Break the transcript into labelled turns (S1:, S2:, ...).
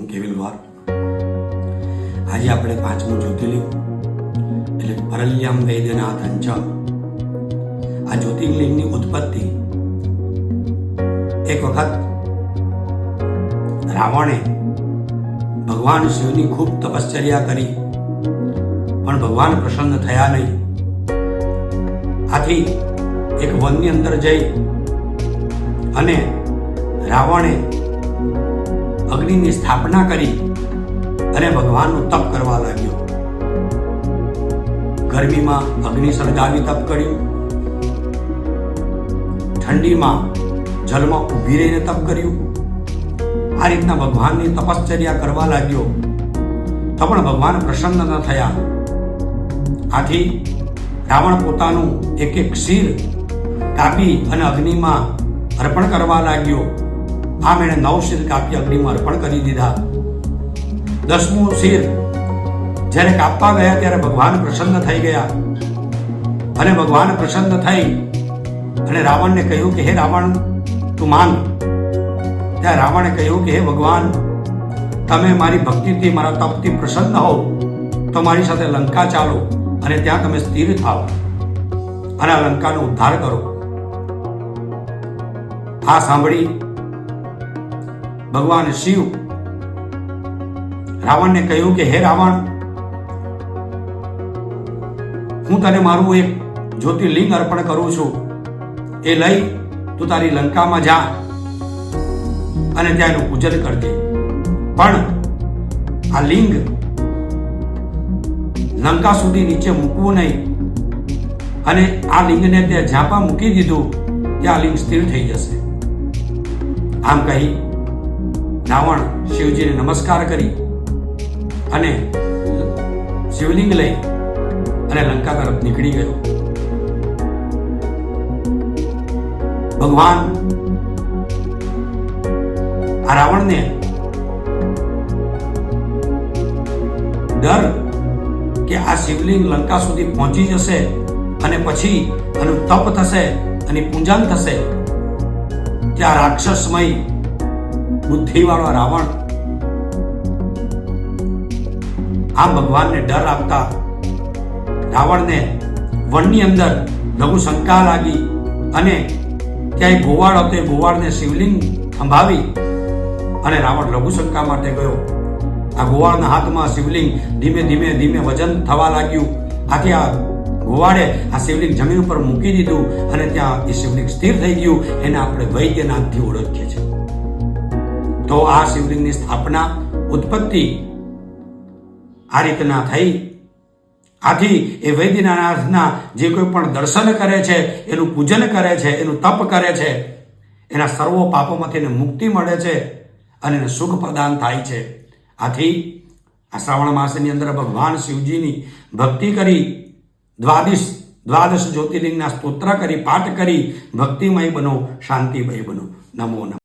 S1: હું કેવિલ આજે આપણે પાંચમું જ્યોતિર્લિંગ, એટલે પરલ્યામ વૈદ્યનાથ અંચ આ જ્યોતિર્લિંગની ઉત્પત્તિ એક વખત રાવણે ભગવાન શિવની ખૂબ તપશ્ચર્યા કરી, પણ ભગવાન પ્રસન્ન થયા નહીં. આથી એક વનની અંદર જઈ અને રાવણે અગ્નિની સ્થાપના કરી અને ભગવાનનું તપ કરવા લાગ્યો. ગરમીમાં અગ્નિ સળગાવી તપ કર્યું. ઠંડીમાં જલમાં ઊભી રહીને તપ કર્યું. આ રીતના ભગવાનની તપશ્ચર્યા કરવા લાગ્યો તો પણ ભગવાન પ્રસન્ન ન થયા. આથી રાવણ પોતાનું એક એક શિર કાપી અને અગ્નિમાં અર્પણ કરવા લાગ્યો. આમ એણે નવ શિર કાપી અગ્નિમાં અર્પણ કરી દીધા. દસમું શિર, જ્યારે કાપવા ગયા ત્યારે ભગવાન પ્રસન્ન થઈ ગયા. અને ભગવાન પ્રસન્ન થઈ અને રાવણને કહ્યું કે, હે રાવણ, તું માન. ત્યાં રાવણે કહ્યું કે, હે ભગવાન, તમે મારી ભક્તિથી, મારા તપથી પ્રસન્ન હો તો મારી સાથે લંકા ચાલો અને ત્યાં તમે સ્થિર થાઓ અને આ લંકાનો ઉદ્ધાર કરો. આ સાંભળી ભગવાન શિવ. રાવણને કહ્યું કે, હે રાવણ, હું તને મારું એક જ્યોતિર્લિંગ અર્પણ કરું છું. એ લઈ તું તારી લંકામાં જા અને ત્યાં એનું પૂજન કરજે. પણ આ લિંગ લંકા સુધી નીચે મૂકવું નહીં અને આ લિંગને ત્યાં ઝાપા મૂકી દીધું, ત્યાં આ લિંગ સ્થિર થઈ જશે. આમ કહી રાવણ શિવજીને નમસ્કાર કરી અને શિવલિંગ લઈ અને લંકા તરફ નીકળી ગયો. ભગવાન આ રાવણને ડર કે આ શિવલિંગ લંકા સુધી પહોંચી જશે અને પછી આનું તપ થશે અને પૂજન થશે ત્યાં રાક્ષસમય બુદ્ધિવાળો રાવણ. આ ભગવાનને ડર આપતા રાવણને વનની અંદર લઘુ શંકા લાગી અને ત્યાં ગોવાળ હતો એ ગોવાળને શિવલિંગ સંભાવી અને રાવણ લઘુ શંકા માટે ગયો. આ ગોવાળના હાથમાં શિવલિંગ ધીમે ધીમે ધીમે વજન થવા લાગ્યું. આથી આ ગોવાળે આ શિવલિંગ જમીન ઉપર મૂકી દીધું અને ત્યાં એ શિવલિંગ સ્થિર થઈ ગયું. એને આપણે વૈદ્યનાથથી ઓળખીએ છીએ. તો આ શિવલિંગની સ્થાપના ઉત્પત્તિ આ રીતના થઈ. આથી એ વૈદ્યનાથના જે કોઈ પણ દર્શન કરે છે, એનું પૂજન કરે છે, એનું તપ કરે છે, એના સર્વ પાપોમાંથી એને મુક્તિ મળે છે અને એને સુખ પ્રદાન થાય છે. આથી આ શ્રાવણ માસની અંદર ભગવાન શિવજીની ભક્તિ કરી, દ્વાદિશ, દ્વાદશ જ્યોતિર્લિંગના સ્તોત્ર કરી, પાઠ કરી, ભક્તિમય બનો, શાંતિમય બનો. નમો નમઃ.